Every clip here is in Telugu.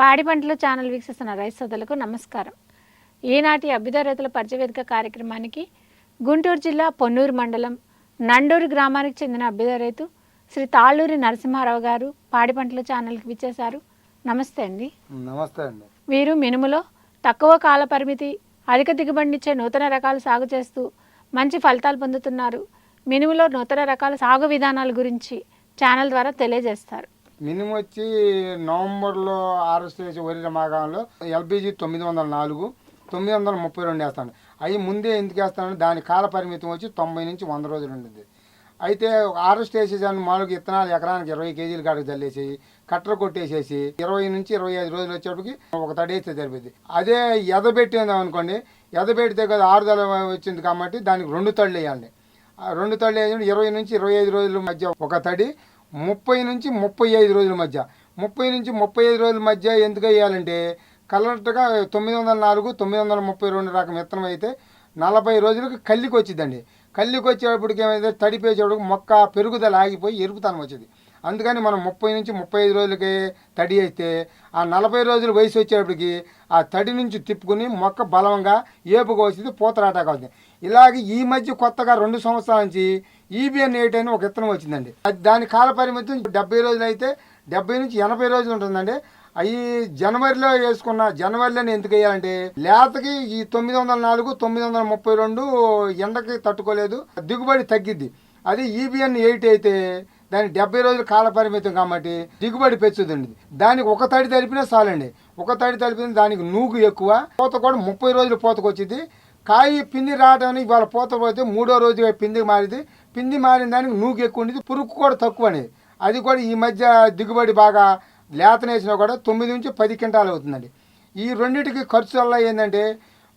పాడి పంటలు ఛానల్ వీక్షిస్తున్న రైతు సోదరులకు నమస్కారం. ఈనాటి అభ్యుదయ రైతుల పరిచయవేదిక కార్యక్రమానికి గుంటూరు జిల్లా పొన్నూరు మండలం నండూరు గ్రామానికి చెందిన అభ్యుదయ రైతు శ్రీ తాళ్ళూరి నరసింహారావు గారు పాడి పంటల ఛానల్కి విచ్చేశారు. నమస్తే అండి. నమస్తే అండి. వీరు మినుములో తక్కువ కాల పరిమితి అధిక దిగుబడినిచ్చే నూతన రకాలు సాగు చేస్తూ మంచి ఫలితాలు పొందుతున్నారు. మినుములో నూతన రకాల సాగు విధానాల గురించి ఛానల్ ద్వారా తెలియజేస్తారు. మినిమం వచ్చి నవంబర్లో ఆరు స్టేజ్ వరి రమాగంలో ఎల్పిజి తొమ్మిది వందల నాలుగు తొమ్మిది వందల ముప్పై రెండు వేస్తాను. అవి ముందే ఎందుకు వేస్తానంటే దాని కాల పరిమితం వచ్చి తొంభై నుంచి వంద రోజులు ఉంటుంది అయితే ఆరు స్టేజెస్ అని మామూలుగా ఇత్తనాలు ఎకరానికి ఇరవై కేజీల కాడికి చల్లేసి కట్టలు కొట్టేసేసి ఇరవై నుంచి ఇరవై ఐదు రోజులు వచ్చేటప్పటికి ఒక తడి అయితే సరిపోద్ది. అదే ఎదబెట్టింది అనుకోండి ఎదబెడితే కదా ఆరుదల వచ్చింది కాబట్టి దానికి రెండు తళ్ళు వేయాలి. ఆ రెండు తళ్ళు వేసి ఇరవై నుంచి ఇరవై ఐదు రోజుల మధ్య ఒక తడి ముప్పై నుంచి ముప్పై ఐదు రోజుల మధ్య. ముప్పై నుంచి ముప్పై ఐదు రోజుల మధ్య ఎందుకు వేయాలంటే కలర్గా తొమ్మిది వందల నాలుగు తొమ్మిది వందల ముప్పై రెండు రకం విత్తనం అయితే నలభై రోజులకు కల్లికి వచ్చిందండి. కల్లికి వచ్చేటప్పటికి ఏమైతే తడిపేసేటప్పుడు మొక్క పెరుగుదల ఆగిపోయి ఎరుపుతనం వచ్చేది. అందుకని మనం ముప్పై నుంచి ముప్పై ఐదు రోజులకి తడి అయితే ఆ నలభై రోజుల వయసు వచ్చేటప్పటికి ఆ తడి నుంచి తిప్పుకుని మొక్క బలంగా ఏపుగా వచ్చింది పూతరాటాక వచ్చింది ఇలాగే ఈ మధ్య కొత్తగా రెండు సంవత్సరాల నుంచి ఈబిఎన్ ఎయిట్ అని ఒక విత్తనం వచ్చిందండి. అది దాని కాల పరిమితి డెబ్బై రోజులు అయితే డెబ్బై నుంచి ఎనభై రోజులు ఉంటుందండి. అవి జనవరిలో వేసుకున్న జనవరిలోనే ఎందుకు వేయాలంటే లేతకి ఈ తొమ్మిది వందల నాలుగు తొమ్మిది వందల ముప్పై రెండు ఎండకి తట్టుకోలేదు దిగుబడి తగ్గిద్ది. అది ఈబిఎన్ ఎయిట్ అయితే దాని డెబ్బై రోజుల కాల పరిమితం కాబట్టి దిగుబడి పెంచుతుంది. దానికి ఒక తడి తడిపినా చాలండి. ఒక తడి తడిపిన దానికి నూగు ఎక్కువ పూత కూడా ముప్పై రోజులు పూతకు వచ్చింది కాయ పిండి రావడానికి ఇవాళ పూత పోతే మూడో రోజు పిండి మారింది. పిండి మారిన దానికి నూగు ఎక్కువ ఉండేది పురుగు కూడా తక్కువ అనేది అది కూడా ఈ మధ్య దిగుబడి బాగా లేతనేసినా కూడా తొమ్మిది నుంచి పది క్వింటాలు అవుతుందండి. ఈ రెండింటికి ఖర్చు వల్ల ఏంటంటే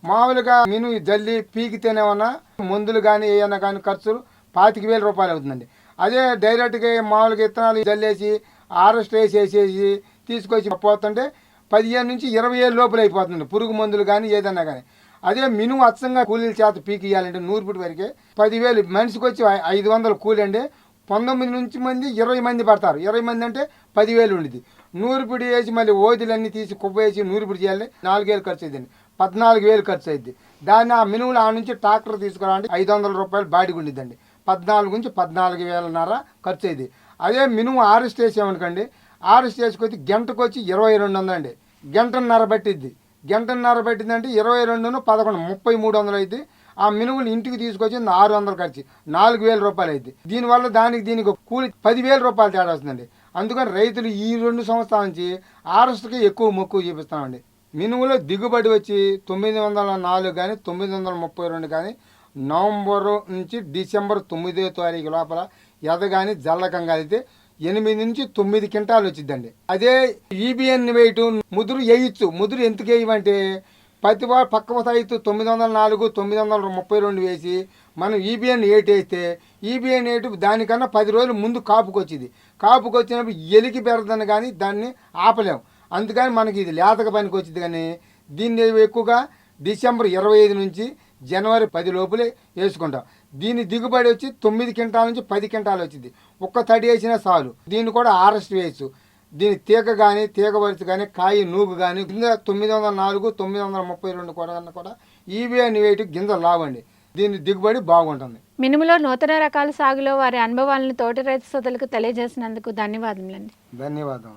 మామూలుగా మిను జల్లి పీకితేనేమన్నా మందులు కానీ ఏమన్నా కానీ ఖర్చులు పాతిక వేల రూపాయలు అవుతుందండి. అదే డైరెక్ట్గా మామూలుగా విత్తనాలు జల్లేసి ఆరెస్ట్ వేసేసేసి తీసుకొచ్చి పోతుంటే పదిహేను నుంచి ఇరవై ఏళ్ళ లోపల అయిపోతుంది పురుగు మందులు కానీ ఏదన్నా కానీ అదే మినుము అచ్చంగా కూలీల చేత పీకి ఇవ్వాలంటే నూరుపుటి వరకే. పదివేలు మనిషికి వచ్చి ఐదు వందలు కూలి అండి పంతొమ్మిది నుంచి మంది ఇరవై మంది పడతారు. ఇరవై మంది అంటే పదివేలు ఉండేది నూరుపిడి వేసి మళ్ళీ ఓదిలన్నీ తీసి కుప్ప వేసి నూరుపిడి చేయాలి నాలుగేలు ఖర్చు అయిందండి పద్నాలుగు వేలు ఖర్చు అయింది దాన్ని ఆ మినుములు ఆ నుంచి ట్రాక్టర్ తీసుకురావాలంటే ఐదు వందల రూపాయలు బాడిగా ఉండిద్దండి. పద్నాలుగు నుంచి పద్నాలుగు వేలన్నర ఖర్చు అయింది అదే మినుము ఆరు స్టేజ్ ఏమనుకోండి ఆరు స్టేజ్కి వచ్చి గంటకు వచ్చి ఇరవై రెండు వందండి గంటన్నర పట్టిద్ది. గంటన్నర పెట్టిందంటే ఇరవై రెండును పదకొండు ముప్పై మూడు వందలు అయితే ఆ మినుములు ఇంటికి తీసుకొచ్చింది ఆరు వందలు ఖర్చు నాలుగు వేల రూపాయలు అయితే దీనివల్ల దానికి దీనికి కూలి పదివేల రూపాయలు తేడా వస్తుందండి. అందుకని రైతులు ఈ రెండు సంవత్సరాల నుంచి ఆర్ఎస్కి ఎక్కువ మొక్కు చూపిస్తామండి మినుములో దిగుబడి వచ్చి తొమ్మిది వందల నాలుగు కానీ తొమ్మిది వందల ముప్పై రెండు కానీ నవంబరు నుంచి డిసెంబర్ తొమ్మిదో తారీఖు లోపల ఎదగాని జల్లకం కలిగితే ఎనిమిది నుంచి తొమ్మిది క్వింటాలు వచ్చిందండి అదే ఈబిఎన్ వేయటం ముదురు వేయచ్చు. ముదురు ఎందుకు వేయమంటే ప్రతి వారు పక్క సైతు తొమ్మిది వందల నాలుగు తొమ్మిది వందల ముప్పై రెండు వేసి మనం ఈబిఎన్ ఎయిట్ వేస్తే ఈబిఎన్ ఎయిట్ దానికన్నా పది రోజులు ముందు కాపుకొచ్చింది. కాపుకొచ్చినప్పుడు ఎలికి పెరదని కానీ దాన్ని ఆపలేము అందుకని మనకి ఇది లేతక పనికి వచ్చింది కానీ దీన్ని ఎక్కువగా డిసెంబర్ ఇరవై ఐదు నుంచి జనవరి పది లోపలే వేసుకుంటాం. దీని దిగుబడి వచ్చి తొమ్మిది క్వింటాల నుంచి పది క్వింటాలు వచ్చింది. ఒక్క తడి వేసినా చాలు. దీన్ని కూడా ఆరెస్ట్ వేయచ్చు దీని తీగ కానీ తీగ వరుస కానీ కాయ నూగు కానీ కింద తొమ్మిది వందల నాలుగు తొమ్మిది వందల ముప్పై రెండు కూడా కూడా ఈవీఎన్ వెయిట్ గింజ లావండి దీని దిగుబడి బాగుంటుంది. మినుములో నూతన రకాల సాగులో వారి అనుభవాలను తోటి రైతు సోదరులకు తెలియజేసినందుకు ధన్యవాదములండి. ధన్యవాదం